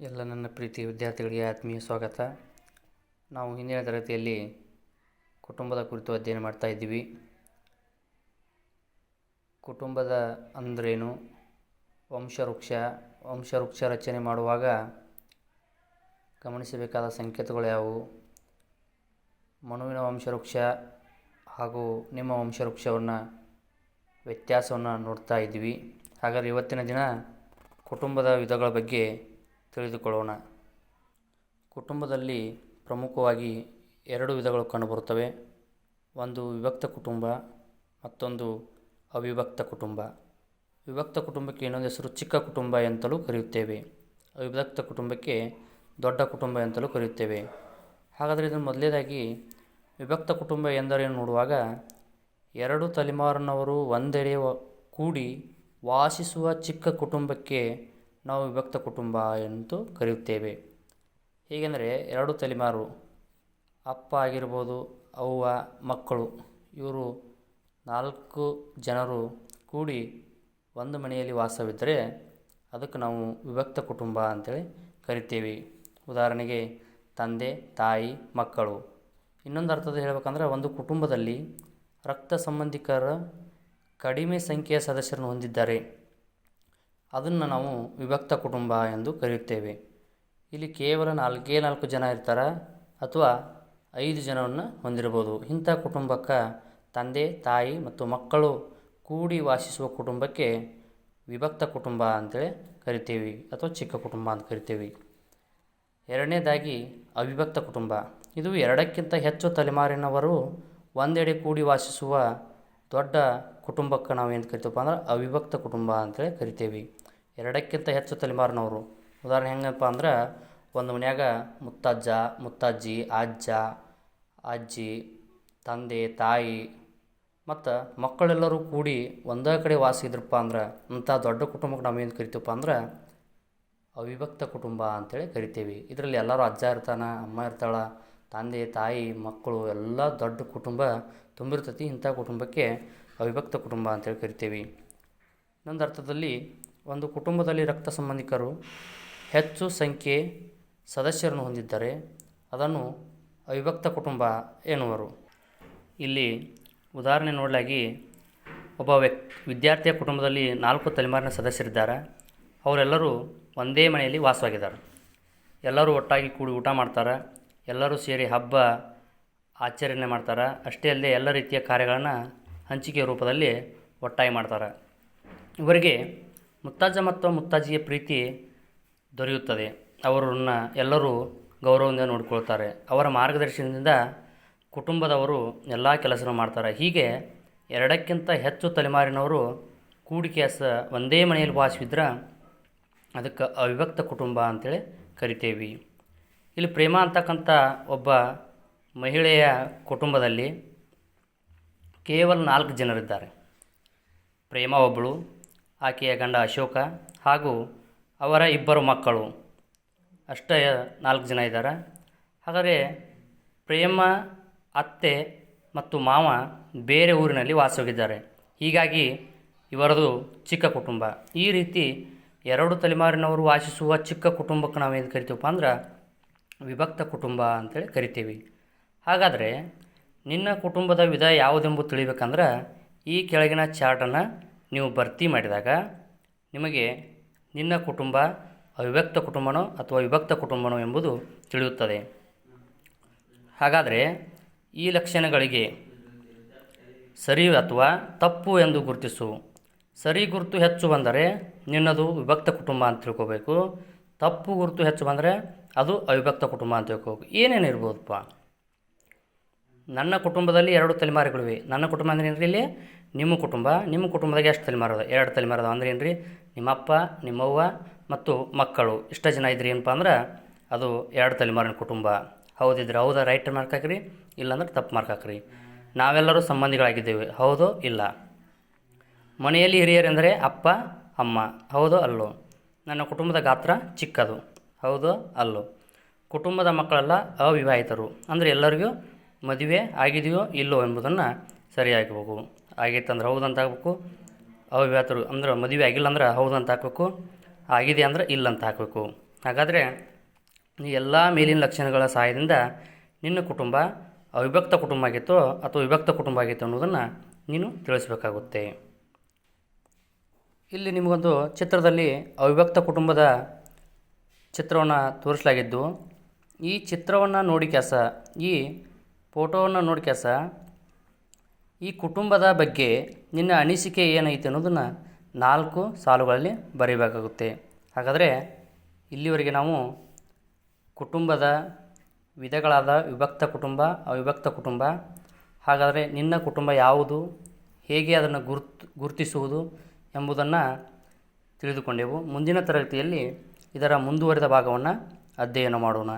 ಎಲ್ಲ ನನ್ನ ಪ್ರೀತಿ ವಿದ್ಯಾರ್ಥಿಗಳಿಗೆ ಆತ್ಮೀಯ ಸ್ವಾಗತ. ನಾವು ಹಿಂದಿನ ತರಗತಿಯಲ್ಲಿ ಕುಟುಂಬದ ಕುರಿತು ಅಧ್ಯಯನ ಮಾಡ್ತಾ ಇದ್ದೀವಿ. ಕುಟುಂಬದ ಅಂದ್ರೇನು? ವಂಶವೃಕ್ಷ ವಂಶವೃಕ್ಷ ರಚನೆ ಮಾಡುವಾಗ ಗಮನಿಸಬೇಕಾದ ಸಂಕೇತಗಳು ಯಾವುವು? ಮನುವಿನ ವಂಶವೃಕ್ಷ ಹಾಗೂ ನಿಮ್ಮ ವಂಶವೃಕ್ಷವನ್ನು ವ್ಯತ್ಯಾಸವನ್ನು ನೋಡ್ತಾ ಇದ್ದೀವಿ. ಹಾಗಾದರೆ ಇವತ್ತಿನ ದಿನ ಕುಟುಂಬದ ವಿಧಗಳ ಬಗ್ಗೆ ತಿಳಿದುಕೊಳ್ಳೋಣ. ಕುಟುಂಬದಲ್ಲಿ ಪ್ರಮುಖವಾಗಿ ಎರಡು ವಿಧಗಳು ಕಂಡುಬರುತ್ತವೆ. ಒಂದು ವಿಭಕ್ತ ಕುಟುಂಬ, ಮತ್ತೊಂದು ಅವಿಭಕ್ತ ಕುಟುಂಬ. ವಿಭಕ್ತ ಕುಟುಂಬಕ್ಕೆ ಇನ್ನೊಂದು ಹೆಸರು ಚಿಕ್ಕ ಕುಟುಂಬ ಎಂತಲೂ ಕರೆಯುತ್ತೇವೆ. ಅವಿಭಕ್ತ ಕುಟುಂಬಕ್ಕೆ ದೊಡ್ಡ ಕುಟುಂಬ ಎಂತಲೂ ಕರೆಯುತ್ತೇವೆ. ಹಾಗಾದರೆ ಇದನ್ನು ಮೊದಲೇದಾಗಿ ವಿಭಕ್ತ ಕುಟುಂಬ ಎಂದರೇನು ನೋಡುವಾಗ, ಎರಡು ತಲೆಮಾರಿನವರು ಒಂದೆಡೆ ಕೂಡಿ ವಾಸಿಸುವ ಚಿಕ್ಕ ಕುಟುಂಬಕ್ಕೆ ನಾವು ವಿಭಕ್ತ ಕುಟುಂಬ ಎಂದು ಕರೆಯುತ್ತೇವೆ. ಹೇಗೆಂದರೆ ಎರಡು ತಲೆಮಾರು, ಅಪ್ಪ ಆಗಿರ್ಬೋದು, ಅವ್ವ, ಮಕ್ಕಳು, ಇವರು ನಾಲ್ಕು ಜನರು ಕೂಡಿ ಒಂದು ಮನೆಯಲ್ಲಿ ವಾಸವಿದ್ದರೆ ಅದಕ್ಕೆ ನಾವು ವಿಭಕ್ತ ಕುಟುಂಬ ಅಂತೇಳಿ ಕರಿತೀವಿ. ಉದಾಹರಣೆಗೆ ತಂದೆ, ತಾಯಿ, ಮಕ್ಕಳು. ಇನ್ನೊಂದು ಅರ್ಥದಲ್ಲಿ ಹೇಳ್ಬೇಕಂದ್ರೆ ಒಂದು ಕುಟುಂಬದಲ್ಲಿ ರಕ್ತ ಸಂಬಂಧಿಕರ ಕಡಿಮೆ ಸಂಖ್ಯೆಯ ಸದಸ್ಯರನ್ನು ಹೊಂದಿದ್ದಾರೆ. ಅದನ್ನು ನಾವು ವಿಭಕ್ತ ಕುಟುಂಬ ಎಂದು ಕರೆಯುತ್ತೇವೆ. ಇಲ್ಲಿ ಕೇವಲ ನಾಲ್ಕೇ ನಾಲ್ಕು ಜನ ಇರ್ತಾರೆ? ಅಥವಾ ಐದು ಜನವನ್ನು ಹೊಂದಿರಬಹುದು. ಇಂಥ ಕುಟುಂಬಕ್ಕೆ ತಂದೆ, ತಾಯಿ ಮತ್ತು ಮಕ್ಕಳು ಕೂಡಿ ವಾಸಿಸುವ ಕುಟುಂಬಕ್ಕೆ ವಿಭಕ್ತ ಕುಟುಂಬ ಅಂತೇಳಿ ಕರಿತೀವಿ ಅಥವಾ ಚಿಕ್ಕ ಕುಟುಂಬ ಅಂತ ಕರಿತೀವಿ. ಎರಡನೇದಾಗಿ ಅವಿಭಕ್ತ ಕುಟುಂಬ. ಇದು ಎರಡಕ್ಕಿಂತ ಹೆಚ್ಚು ತಲೆಮಾರಿನವರು ಒಂದೆಡೆ ಕೂಡಿ ವಾಸಿಸುವ ದೊಡ್ಡ ಕುಟುಂಬಕ್ಕೆ ನಾವು ಏನು ಕರಿತೀವಪ್ಪ ಅಂದ್ರೆ ಅವಿಭಕ್ತ ಕುಟುಂಬ ಅಂತೇಳಿ ಕರಿತೀವಿ. ಎರಡಕ್ಕಿಂತ ಹೆಚ್ಚು ತಲೆಮಾರಿನವರು. ಉದಾಹರಣೆ ಹೆಂಗಪ್ಪ ಅಂದ್ರೆ, ಒಂದು ಮನ್ಯಾಗ ಮುತ್ತಜ್ಜ, ಮುತ್ತಜ್ಜಿ, ಅಜ್ಜ, ಅಜ್ಜಿ, ತಂದೆ, ತಾಯಿ ಮತ್ತು ಮಕ್ಕಳೆಲ್ಲರೂ ಕೂಡಿ ಒಂದೇ ಕಡೆ ವಾಸ ಇದ್ರಪ್ಪ ಅಂದ್ರೆ ಅಂಥ ದೊಡ್ಡ ಕುಟುಂಬಕ್ಕೆ ನಾವೇನು ಕರಿತೀವಪ್ಪ ಅಂದ್ರೆ, ಅವಿಭಕ್ತ ಕುಟುಂಬ ಅಂತೇಳಿ ಕರಿತೀವಿ. ಇದರಲ್ಲಿ ಎಲ್ಲರೂ ಅಜ್ಜ ಇರ್ತಾನೆ, ಅಮ್ಮ ಇರ್ತಾಳೆ, ತಂದೆ, ತಾಯಿ, ಮಕ್ಕಳು, ಎಲ್ಲ ದೊಡ್ಡ ಕುಟುಂಬ ತುಂಬಿರ್ತೈತಿ. ಇಂಥ ಕುಟುಂಬಕ್ಕೆ ಅವಿಭಕ್ತ ಕುಟುಂಬ ಅಂತೇಳಿ ಕರಿತೀವಿ. ಇನ್ನೊಂದು ಅರ್ಥದಲ್ಲಿ ಒಂದು ಕುಟುಂಬದಲ್ಲಿ ರಕ್ತ ಸಂಬಂಧಿಕರು ಹೆಚ್ಚು ಸಂಖ್ಯೆ ಸದಸ್ಯರನ್ನು ಹೊಂದಿದ್ದರೆ ಅದನ್ನು ಅವಿಭಕ್ತ ಕುಟುಂಬ ಎನ್ನುವರು. ಇಲ್ಲಿ ಉದಾಹರಣೆ ನೋಡಲಾಗಿ ಒಬ್ಬ ವ್ಯಕ್ ವಿದ್ಯಾರ್ಥಿಯ ಕುಟುಂಬದಲ್ಲಿ ನಾಲ್ಕು ತಲೆಮಾರಿನ ಸದಸ್ಯರಿದ್ದಾರೆ. ಅವರೆಲ್ಲರೂ ಒಂದೇ ಮನೆಯಲ್ಲಿ ವಾಸವಾಗಿದ್ದಾರೆ. ಎಲ್ಲರೂ ಒಟ್ಟಾಗಿ ಕೂಡಿ ಊಟ ಮಾಡ್ತಾರೆ. ಎಲ್ಲರೂ ಸೇರಿ ಹಬ್ಬ ಆಚರಣೆ ಮಾಡ್ತಾರೆ. ಅಷ್ಟೇ ಅಲ್ಲದೆ ಎಲ್ಲ ರೀತಿಯ ಕಾರ್ಯಗಳನ್ನು ಹಂಚಿಕೆ ರೂಪದಲ್ಲಿ ಒಟ್ಟಾಗಿ ಮಾಡ್ತಾರೆ. ಇವರಿಗೆ ಮುತ್ತಜ್ಜ ಮತ್ತು ಮುತ್ತಜ್ಜಿಯ ಪ್ರೀತಿ ದೊರೆಯುತ್ತದೆ. ಅವರನ್ನು ಎಲ್ಲರೂ ಗೌರವದಿಂದ ನೋಡಿಕೊಳ್ತಾರೆ. ಅವರ ಮಾರ್ಗದರ್ಶನದಿಂದ ಕುಟುಂಬದವರು ಎಲ್ಲ ಕೆಲಸ ಮಾಡ್ತಾರೆ. ಹೀಗೆ ಎರಡಕ್ಕಿಂತ ಹೆಚ್ಚು ತಲೆಮಾರಿನವರು ಕೂಡಿಕೆ ಸ ಒಂದೇ ಮನೆಯಲ್ಲಿ ವಾಸವಿದ್ರೆ ಅದಕ್ಕೆ ಅವಿಭಕ್ತ ಕುಟುಂಬ ಅಂತೇಳಿ ಕರಿತೇವೆ. ಇಲ್ಲಿ ಪ್ರೇಮ ಅಂತಕ್ಕಂಥ ಒಬ್ಬ ಮಹಿಳೆಯ ಕುಟುಂಬದಲ್ಲಿ ಕೇವಲ ನಾಲ್ಕು ಜನರಿದ್ದಾರೆ. ಪ್ರೇಮ ಒಬ್ಬಳು ಆಕೆಯ ಗಂಡ ಅಶೋಕ ಹಾಗೂ ಅವರ ಇಬ್ಬರು ಮಕ್ಕಳು. ಅಷ್ಟೇ ನಾಲ್ಕು ಜನ ಇದ್ದಾರೆ. ಹಾಗಾದರೆ ಪ್ರೇಮ, ಅತ್ತೆ ಮತ್ತು ಮಾವ ಬೇರೆ ಊರಿನಲ್ಲಿ ವಾಸವಾಗಿದ್ದಾರೆ. ಹೀಗಾಗಿ ಇವರದು ಚಿಕ್ಕ ಕುಟುಂಬ. ಈ ರೀತಿ ಎರಡು ತಲೆಮಾರಿನವರು ವಾಸಿಸುವ ಚಿಕ್ಕ ಕುಟುಂಬಕ್ಕೆ ನಾವೇನು ಕರಿತೀವಪ್ಪ ಅಂದ್ರೆ ವಿಭಕ್ತ ಕುಟುಂಬ ಅಂತೇಳಿ ಕರಿತೀವಿ. ಹಾಗಾದರೆ ನಿನ್ನ ಕುಟುಂಬದ ವಿಧ ಯಾವುದೆಂಬುದು ತಿಳಿಬೇಕಂದ್ರೆ ಈ ಕೆಳಗಿನ ಚಾರ್ಟನ್ನು ನೀವು ಭರ್ತಿ ಮಾಡಿದಾಗ ನಿಮಗೆ ನಿನ್ನ ಕುಟುಂಬ ಅವಿಭಕ್ತ ಕುಟುಂಬನೋ ಅಥವಾ ವಿಭಕ್ತ ಕುಟುಂಬನೋ ಎಂಬುದು ತಿಳಿಯುತ್ತದೆ. ಹಾಗಾದರೆ ಈ ಲಕ್ಷಣಗಳಿಗೆ ಸರಿ ಅಥವಾ ತಪ್ಪು ಎಂದು ಗುರುತಿಸು. ಸರಿ ಗುರುತು ಹೆಚ್ಚು ಬಂದರೆ ನಿನ್ನದು ವಿಭಕ್ತ ಕುಟುಂಬ ಅಂತ ತಿಳ್ಕೋಬೇಕು. ತಪ್ಪು ಗುರುತು ಹೆಚ್ಚು ಬಂದರೆ ಅದು ಅವಿಭಕ್ತ ಕುಟುಂಬ ಅಂತ ತಿಳ್ಕೋಬೇಕು. ಏನೇನು ಇರ್ಬೋದಪ್ಪ? ನನ್ನ ಕುಟುಂಬದಲ್ಲಿ ಎರಡು ತಲೆಮಾರುಗಳಿವೆ. ನನ್ನ ಕುಟುಂಬ ಅಂದರೆ ಇಲ್ಲಿ? ನಿಮ್ಮ ಕುಟುಂಬ, ನಿಮ್ಮ ಕುಟುಂಬದಾಗ ಎಷ್ಟು ತಲೆಮಾರು ಅದ ಎರಡು ತಲೆಮಾರು ಅದಾವ ಅಂದ್ರೆ ಏನ್ರಿ? ನಿಮ್ಮಪ್ಪ, ನಿಮ್ಮವ್ವ ಮತ್ತು ಮಕ್ಕಳು. ಇಷ್ಟ ಜನ ಇದ್ರಿ ಏನಪ್ಪ ಅಂದ್ರೆ ಅದು ಎರಡು ತಲೆಮಾರಿನ ಕುಟುಂಬ. ಹೌದಿದ್ರೆ ಹೌದಾ? ರೈಟ್ ಮಾರ್ಕ್ ಹಾಕ್ರಿ. ಇಲ್ಲಾಂದ್ರೆ ತಪ್ಪು ಮಾರ್ಕ್ ಹಾಕ್ರಿ. ನಾವೆಲ್ಲರೂ ಸಂಬಂಧಿಗಳಾಗಿದ್ದೇವೆ. ಹೌದೋ ಇಲ್ಲ? ಮನೆಯಲ್ಲಿ ಹಿರಿಯರೆಂದರೆ ಅಪ್ಪ, ಅಮ್ಮ. ಹೌದೋ ಅಲ್ಲೋ? ನನ್ನ ಕುಟುಂಬದ ಗಾತ್ರ ಚಿಕ್ಕದು. ಹೌದೋ ಅಲ್ಲೋ? ಕುಟುಂಬದ ಮಕ್ಕಳೆಲ್ಲ, ಅವಿವಾಹಿತರು. ಅಂದರೆ ಎಲ್ಲರಿಗೂ ಮದುವೆ ಆಗಿದೆಯೋ ಇಲ್ಲೋ ಎಂಬುದನ್ನು ಸರಿಯಾಗಬೇಕು ಆಗೈತಂದ್ರೆ ಹೌದಂತ ಹಾಕ್ಬೇಕು. ಅವಿವಾಹಿತರು ಅಂದ್ರೆ ಮದುವೆ ಆಗಿಲ್ಲ ಅಂದ್ರೆ ಹೌದಂತ ಹಾಕ್ಬೇಕು. ಆಗಿದೆ ಅಂದ್ರೆ ಇಲ್ಲ ಅಂತ ಹಾಕಬೇಕು. ಹಾಗಾದರೆ ಈ ಎಲ್ಲ ಮೇಲಿನ ಲಕ್ಷಣಗಳ ಸಹಾಯದಿಂದ ನಿನ್ನ ಕುಟುಂಬ ಅವಿಭಕ್ತ ಕುಟುಂಬ ಆಗಿತ್ತೋ ಅಥವಾ ವಿಭಕ್ತ ಕುಟುಂಬ ಆಗಿತ್ತು ಅನ್ನೋದನ್ನು ನೀನು ತಿಳಿಸಬೇಕಾಗುತ್ತೆ. ಇಲ್ಲಿ ನಿಮಗೊಂದು ಚಿತ್ರದಲ್ಲಿ ಅವಿಭಕ್ತ ಕುಟುಂಬದ ಚಿತ್ರವನ್ನು ತೋರಿಸಲಾಗಿದ್ದು, ಈ ಚಿತ್ರವನ್ನು ನೋಡಿ ಕ್ಯಾಸ ಈ ಫೋಟೋವನ್ನು ನೋಡಿ ಕ್ಯಾಸ ಈ ಕುಟುಂಬದ ಬಗ್ಗೆ ನಿನ್ನ ಅನಿಸಿಕೆ ಏನೈತೆ ಅನ್ನೋದನ್ನು ನಾಲ್ಕು ಸಾಲುಗಳಲ್ಲಿ ಬರೀಬೇಕಾಗುತ್ತೆ. ಹಾಗಾದರೆ ಇಲ್ಲಿವರೆಗೆ ನಾವು ಕುಟುಂಬದ ವಿಧಗಳಾದ ವಿಭಕ್ತ ಕುಟುಂಬ, ಅವಿಭಕ್ತ ಕುಟುಂಬ, ಹಾಗಾದರೆ ನಿನ್ನ ಕುಟುಂಬ ಯಾವುದು, ಹೇಗೆ ಅದನ್ನು ಗುರುತು, ಗುರುತಿಸುವುದು ಎಂಬುದನ್ನು ತಿಳಿದುಕೊಂಡೆವು. ಮುಂದಿನ ತರಗತಿಯಲ್ಲಿ ಇದರ ಮುಂದುವರಿದ ಭಾಗವನ್ನು ಅಧ್ಯಯನ ಮಾಡೋಣ.